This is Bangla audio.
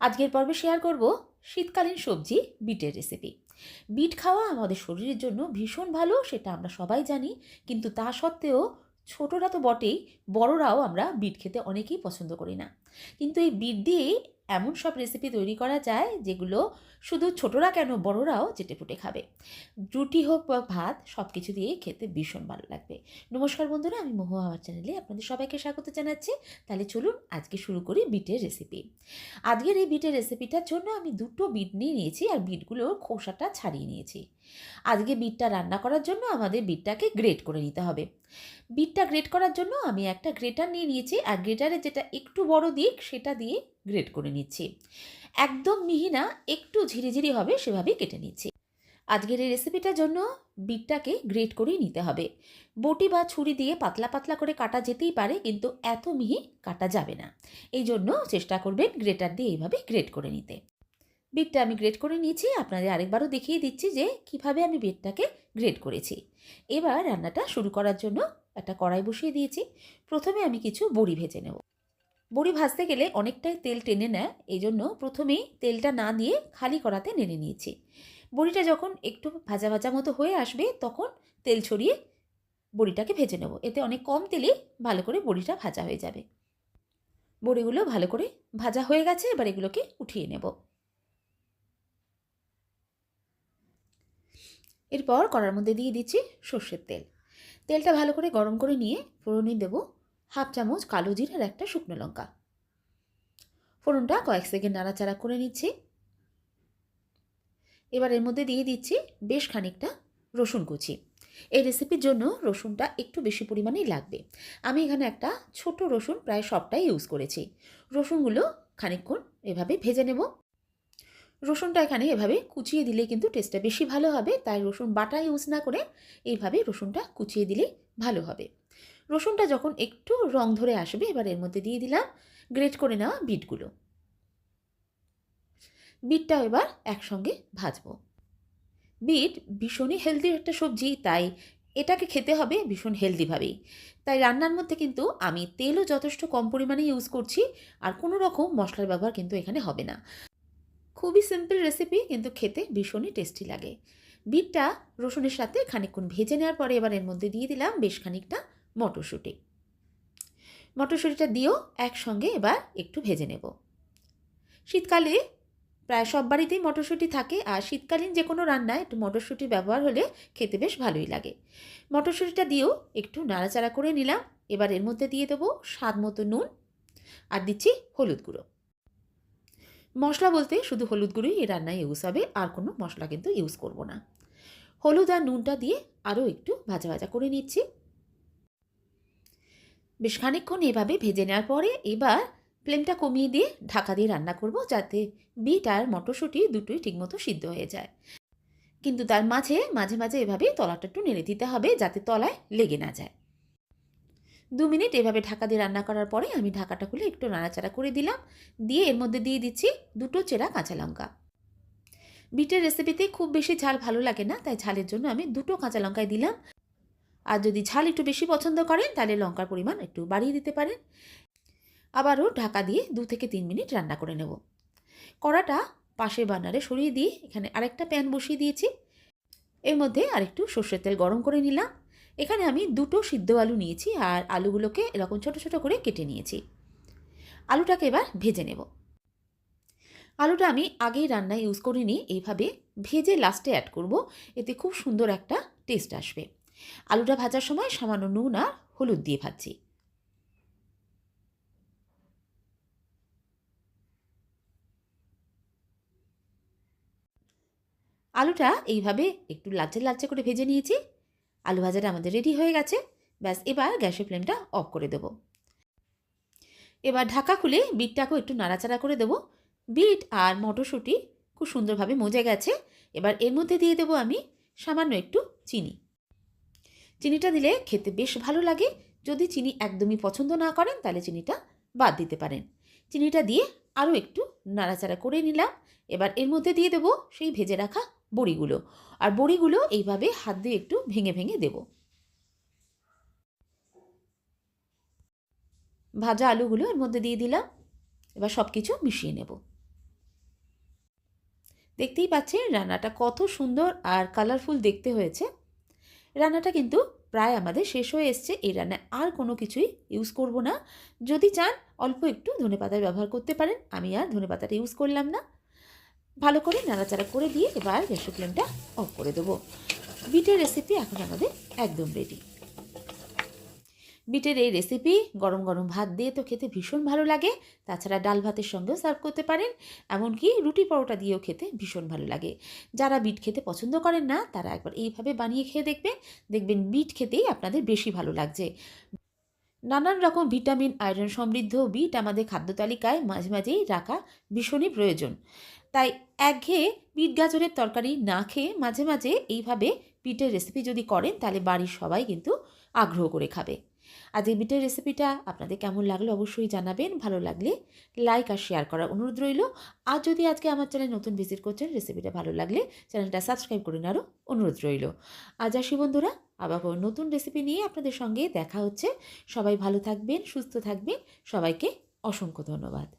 আজকের পর্বে শেয়ার করব শীতকালীন সবজি, বিটের রেসিপি বিট খাওয়া আমাদের শরীরের জন্য ভীষণ ভালো, সেটা আমরা সবাই জানি, কিন্তু তা সত্ত্বেও ছোটরা তো বটেই, বড়রাও আমরা বিট খেতে অনেকেই পছন্দ করি না। কিন্তু এই বিট দিয়ে এমন সব রেসিপি তৈরি করা যায় যেগুলো শুধু ছোটরা কেন, বড়রাও চেটেপুটে খাবে। রুটি হোক বা ভাত সব কিছু দিয়ে খেতে ভীষণ ভালো লাগবে। নমস্কার বন্ধুরা, আমি মোহ আমার চ্যানেলে আপনাদের সবাইকে স্বাগত জানাচ্ছি। তাহলে চলুন আজকে শুরু করি বিটের রেসিপি আজকের এই বিটের রেসিপিটার জন্য আমি দুটো বিট নিয়ে নিয়েছি আর বিটগুলোর খোসাটা ছাড়িয়ে নিয়েছি। আজকে বিটটা রান্না করার জন্য আমাদের বিটটাকে গ্রেট করে নিতে হবে। বিটটা গ্রেট করার জন্য আমি একটা গ্রেটার নিয়ে নিয়েছি। আর গ্রেটারে যেটা একটু বড় দিক, সেটা দিয়ে গ্রেট করে নিচ্ছি। একদম মিহি না, একটু ঝিরিঝিরি হবে, সেভাবেই কেটে নিচ্ছি। আজকের এই রেসিপিটার জন্য বিটটাকে গ্রেট করেই নিতে হবে। বটি বা ছুরি দিয়ে পাতলা পাতলা করে কাটা যেতেই পারে, কিন্তু এত মিহি কাটা যাবে না। এই জন্য চেষ্টা করবেন গ্রেটার দিয়ে এইভাবে গ্রেট করে নিতে। বিটটা আমি গ্রেট করে নিয়েছি, আপনাদের আরেকবারও দেখিয়ে দিচ্ছি যে কীভাবে আমি বিটটাকে গ্রেট করেছি। এবার রান্নাটা শুরু করার জন্য একটা কড়াই বসিয়ে দিয়েছি। প্রথমে আমি কিছু বড়ি ভেজে নেব। বড়ি ভাজতে গেলে অনেকটাই তেল টেনে নেয় এই জন্য প্রথমেই তেলটা না দিয়ে খালি কড়াতে নেড়ে নিয়েছি। বড়িটা যখন একটু ভাজা ভাজা মতো হয়ে আসবে, তখন তেল ছড়িয়ে বড়িটাকে ভেজে নেব। এতে অনেক কম তেলে ভালো করে বড়িটা ভাজা হয়ে যাবে। বড়িগুলো ভালো করে ভাজা হয়ে গেছে, এবার এগুলোকে উঠিয়ে নেব। এরপর কড়ার মধ্যে দিয়ে দিচ্ছি সর্ষের তেল। তেলটা ভালো করে গরম করে নিয়ে ফোড়নে দেব। হাফ চামচ কালো জিরার একটা শুকনো লঙ্কা। ফোড়নটা কয়েক সেকেন্ড নাড়াচাড়া করে নিচ্ছি। এবার এর মধ্যে দিয়ে দিচ্ছি বেশ খানিকটা রসুন কুচি। এই রেসিপির জন্য রসুনটা একটু বেশি পরিমাণেই লাগবে। আমি এখানে একটা ছোট রসুন প্রায় সবটাই ইউজ করেছি। রসুনগুলো খানিকক্ষণ এভাবে ভেজে নেব। রসুনটা এখানে এভাবে কুচিয়ে দিলে কিন্তু টেস্টটা বেশি ভালো হবে, তাই রসুন বাটা ইউজ না করে এইভাবে রসুনটা কুচিয়ে দিলে ভালো হবে। রসুনটা যখন একটু রং ধরে আসবে, এবার এর মধ্যে দিয়ে দিলাম গ্রেট করে নেওয়া বিটগুলো। বিটটাও এবার একসঙ্গে ভাজবো। বিট ভীষণই হেলদি একটা সবজি, তাই এটাকে খেতে হবে ভীষণ হেলদিভাবেই তাই রান্নার মধ্যে কিন্তু আমি তেলও যথেষ্ট কম পরিমাণে ইউজ করছি, আর কোনো রকম মশলার ব্যবহার কিন্তু এখানে হবে না। খুবই সিম্পল রেসিপি কিন্তু খেতে ভীষণই টেস্টি লাগে। বিটটা রসুনের সাথে খানিকক্ষণ ভেজে নেওয়ার পরে এবার এর মধ্যে দিয়ে দিলাম বেশ খানিকটা মটরশুঁটি। মটরশুঁটিটা দিয়েও একসঙ্গে এবার একটু ভেজে নেব। শীতকালে প্রায় সব বাড়িতেই মটরশুঁটি থাকে আর শীতকালীন যে কোনো রান্নায় একটু মটরশুঁটি ব্যবহার হলে খেতে বেশ ভালোই লাগে। মটরশুঁটিটা দিয়েও একটু নাড়াচাড়া করে নিলাম। এবার এর মধ্যে দিয়ে দেবো স্বাদ মতো নুন আর দিচ্ছি হলুদ গুঁড়ো। মশলা বলতে শুধু হলুদ গুঁড়োই এই রান্নায় ইউজ হবে, আর কোনো মশলা কিন্তু ইউজ করব না। হলুদ আর নুনটা দিয়ে আরও একটু ভাজা ভাজা করে নিচ্ছি। বেশ খানিকক্ষণ এভাবে ভেজে নেওয়ার পরে এবার ফ্লেমটা কমিয়ে দিয়ে ঢাকা দিয়ে রান্না করব যাতে বিট আর মটরশুঁটি দুটোই ঠিকমতো সিদ্ধ হয়ে যায়। কিন্তু তার মাঝে মাঝে মাঝে এভাবে তলাটা একটু নেড়ে দিতে হবে যাতে তলায় লেগে না যায়। দু মিনিট এভাবে ঢাকা দিয়ে রান্না করার পরে আমি ঢাকাটা খুলে একটু নাড়াচাড়া করে দিলাম। দিয়ে এর মধ্যে দিয়ে দিচ্ছি দুটো চেরা কাঁচা লঙ্কা। বিটের রেসিপিতে খুব বেশি ঝাল ভালো লাগে না, তাই ঝালের জন্য আমি দুটো কাঁচা লঙ্কায় দিলাম। আর যদি ঝাল একটু বেশি পছন্দ করেন, তাহলে লঙ্কার পরিমাণ একটু বাড়িয়ে দিতে পারেন। আবারও ঢাকা দিয়ে দু থেকে তিন মিনিট রান্না করে নেব। কড়াটা পাশে বানারে সরিয়ে দিয়ে এখানে আরেকটা প্যান বসিয়ে দিয়েছি। এর মধ্যে আরেকটু সর্ষের তেল গরম করে নিলাম। এখানে আমি দুটো সিদ্ধ আলু নিয়েছি আর আলুগুলোকে এরকম ছোট ছোট করে কেটে নিয়েছি। আলুটাকে এবার ভেজে নেব। আলুটা আমি আগেই রান্নায় ইউজ করিনি এইভাবে ভেজে লাস্টে অ্যাড করব। এতে খুব সুন্দর একটা টেস্ট আসবে। আলুটা ভাজার সময় সামান্য নুন আর হলুদ দিয়ে ভাজছি। আলুটা এইভাবে একটু লালচে লালচে করে ভেজে নিয়েছি। আলু ভাজাটা আমাদের রেডি হয়ে গেছে। ব্যাস, এবার গ্যাসের ফ্লেমটা অফ করে দেব। এবার ঢাকা খুলে বিটটাকেও একটু নাড়াচাড়া করে দেবো। বিট আর মটরশুঁটি খুব সুন্দরভাবে মজে গেছে। এবার এর মধ্যে দিয়ে দেবো আমি সামান্য একটু চিনি। চিনিটা দিলে খেতে বেশ ভালো লাগে। যদি চিনি একদমই পছন্দ না করেন, তাহলে চিনিটা বাদ দিতে পারেন। চিনিটা দিয়ে আরও একটু নাড়াচাড়া করে নিলাম। এবার এর মধ্যে দিয়ে দেবো সেই ভেজে রাখা বড়িগুলো। আর বড়িগুলো এইভাবে হাত দিয়ে একটু ভেঙে ভেঙে দেব। ভাজা আলুগুলো এর মধ্যে দিয়ে দিলাম। এবার সব কিছু মিশিয়ে নেব। দেখতেই পাচ্ছেন রান্নাটা কত সুন্দর আর কালারফুল দেখতে হয়েছে। রান্নাটা কিন্তু প্রায় আমাদের শেষ হয়ে এসছে। এই রান্নায় আর কোনো কিছুই ইউজ করব না। যদি চান, অল্প একটু ধনেপাতার ব্যবহার করতে পারেন। আমি আর ধনেপাতাটা ইউজ করলাম না। ভালো করে নাড়াচাড়া করে দিয়ে এবার গ্যাসের ফ্লেমটা অফ করে দেবো। বিটের রেসিপি এখন আমাদের একদম রেডি বিটের এই রেসিপি গরম গরম ভাত দিয়ে তো খেতে ভীষণ ভালো লাগে। তাছাড়া ডাল ভাতের সঙ্গেও সার্ভ করতে পারেন, এমনকি রুটি পরোটা দিয়েও খেতে ভীষণ ভালো লাগে। যারা বিট খেতে পছন্দ করেন না, তারা একবার এইভাবে বানিয়ে খেয়ে দেখবেন। দেখবেন বিট খেতেই আপনাদের বেশি ভালো লাগছে। নানান রকম ভিটামিন, আয়রন সমৃদ্ধ বিট আমাদের খাদ্য তালিকায় মাঝে মাঝেই রাখা ভীষণই প্রয়োজন। তাই একঘেয়ে বিট গাজরের তরকারি না খেয়ে মাঝে মাঝে এইভাবে বিটের রেসিপি যদি করেন, তাহলে বাড়ির সবাই কিন্তু আগ্রহ করে খাবে। আজ এই বিটের রেসিপিটা আপনাদের কেমন লাগল অবশ্যই জানাবেন। ভালো লাগলে লাইক আর শেয়ার করার অনুরোধ রইল। আর যদি আজকে আমার চ্যানেল নতুন ভিজিট করছেন রেসিপিটা ভালো লাগলে চ্যানেলটা সাবস্ক্রাইব করে নেওয়ারও অনুরোধ রইল। আজ আসি বন্ধুরা, আবার নতুন রেসিপি নিয়ে আপনাদের সঙ্গে দেখা হচ্ছে। সবাই ভালো থাকবেন, সুস্থ থাকবেন। সবাইকে অসংখ্য ধন্যবাদ।